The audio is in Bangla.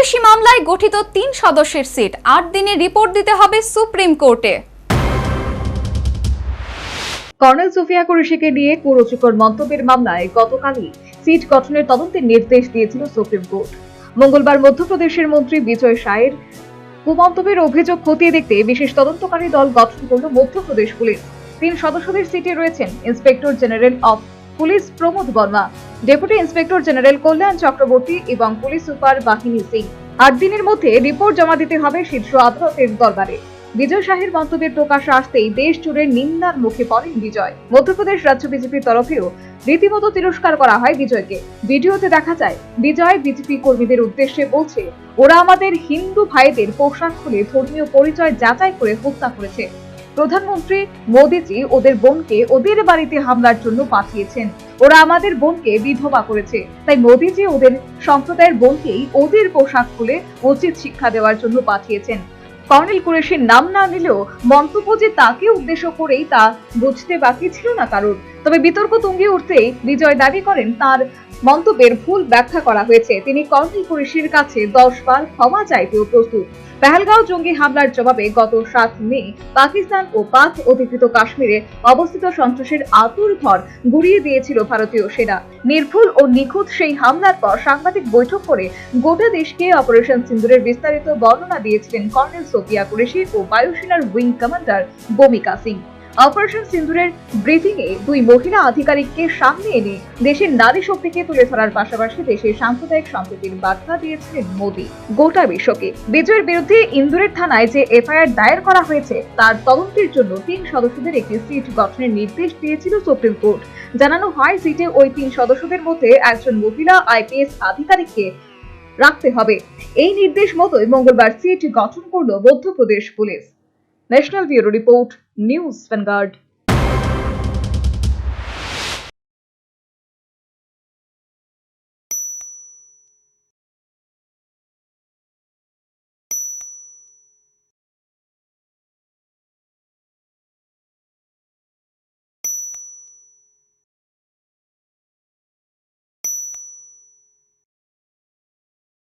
কুরেশি মামলায় গঠিত তিন সদস্যের সিট। আট দিনে রিপোর্ট দিতে হবে সুপ্রিম কোর্টে। কর্নেল সুফিয়া কুরেশিকে নিয়ে কুরুচিকর মন্তব্যের মামলায় গতকালই সিট গঠনের তদন্তের নির্দেশ দিয়েছিল সুপ্রিম কোর্ট। মঙ্গলবার মধ্যপ্রদেশের মন্ত্রী বিজয় সায়ের কুমন্তব্যের অভিযোগ খতিয়ে দেখতে বিশেষ তদন্তকারী দল গঠন করল মধ্যপ্রদেশ পুলিশ। তিন সদস্যদের সিটে রয়েছেন inspector general of police Pramod Verma, deputy inspector general Kalyan Chakraborty এবং পুলিশ সুপার বাহিনী সিং। আট দিনের মধ্যে রিপোর্ট জমা দিতে হবে শীর্ষ আদালতের দরবারে। বিজয় শাহের মন্তব্যের প্রকাশ আসতেই দেশ জুড়ে নিন্দার মুখে পড়েন বিজয়। মধ্যপ্রদেশ রাজ্য বিজেপির তরফেও রীতিমতো তিরস্কার করা হয় বিজয়কে। ভিডিওতে দেখা যায়, বিজয় বিজেপি কর্মীদের উদ্দেশ্যে বলছে, ওরা আমাদের হিন্দু ভাইদের পোশাক খুলে ধর্মীয় পরিচয় যাচাই করে হত্যা করেছে। প্রধানমন্ত্রী মোদিজি ওদের বোনকে ওদের বাড়িতে হামলার জন্য পাঠিয়েছেন। ওরা আমাদের বোনকে বিধবা করেছে। তাই মোদিজি ওদের সম্প্রদায়ের বোনকেই ওদের পোশাক খুলে উচিত শিক্ষা দেওয়ার জন্য পাঠিয়েছেন। কর্নেল কুরেশির নাম না নিলেও মন্তব্য যে তাকে উদ্দেশ্য করেই তা বুঝতে বাকি ছিল না কারোর। তবে বিতর্ক তুঙ্গে উঠতেই বিজয় দাবি করেন তার মন্তব্যের ভুল ব্যাখ্যা করা হয়েছে। তিনি কর্নেল কুরেশির কাছে দশ বার ক্ষমা চাইতেও প্রস্তুত। পেহেলগাঁও জঙ্গি হামলার জবাবে গত সাত মে পাকিস্তান ও পাক অধিকৃত কাশ্মীরে অবস্থিত সন্ত্রাসের আতুর ঘর গুড়িয়ে দিয়েছিল ভারতীয় সেনা। নির্ভুল ও নিখুঁত সেই হামলার পর সাংবাদিক বৈঠক করে গোটা দেশকে অপারেশন সিন্দুরের বিস্তারিত বর্ণনা দিয়েছিলেন কর্নেল সোফিয়া কুরেশি ও বায়ুসেনার wing commander Vyomika Singh. Operation সিন্দুরের briefing এ দুই মহিলা আধিকারিককে সামনে এনে দেশের নারী শক্তিকে তুলে ধরার পাশাপাশি দেশের সাম্প্রদায়িক সম্প্রীতির বার্তা দিয়েছিলেন মোদী। গোটা বিশ্বকে বিজয়ের বিরুদ্ধে ইন্দোরের থানায় যে এফআইআর দায়ের করা হয়েছে, তার তদন্তের জন্য তিন সদস্যদের একটি সিট গঠনের নির্দেশ দিয়েছিল সুপ্রিম কোর্ট। জানানো হয়, সিটে ওই তিন সদস্যদের মধ্যে একজন মহিলা আইপিএস আধিকারিককে রাখতে হবে। এই নির্দেশ মতোই মঙ্গলবার সিট গঠন করল Madhya Pradesh police. National Bureau Report, News Vanguard.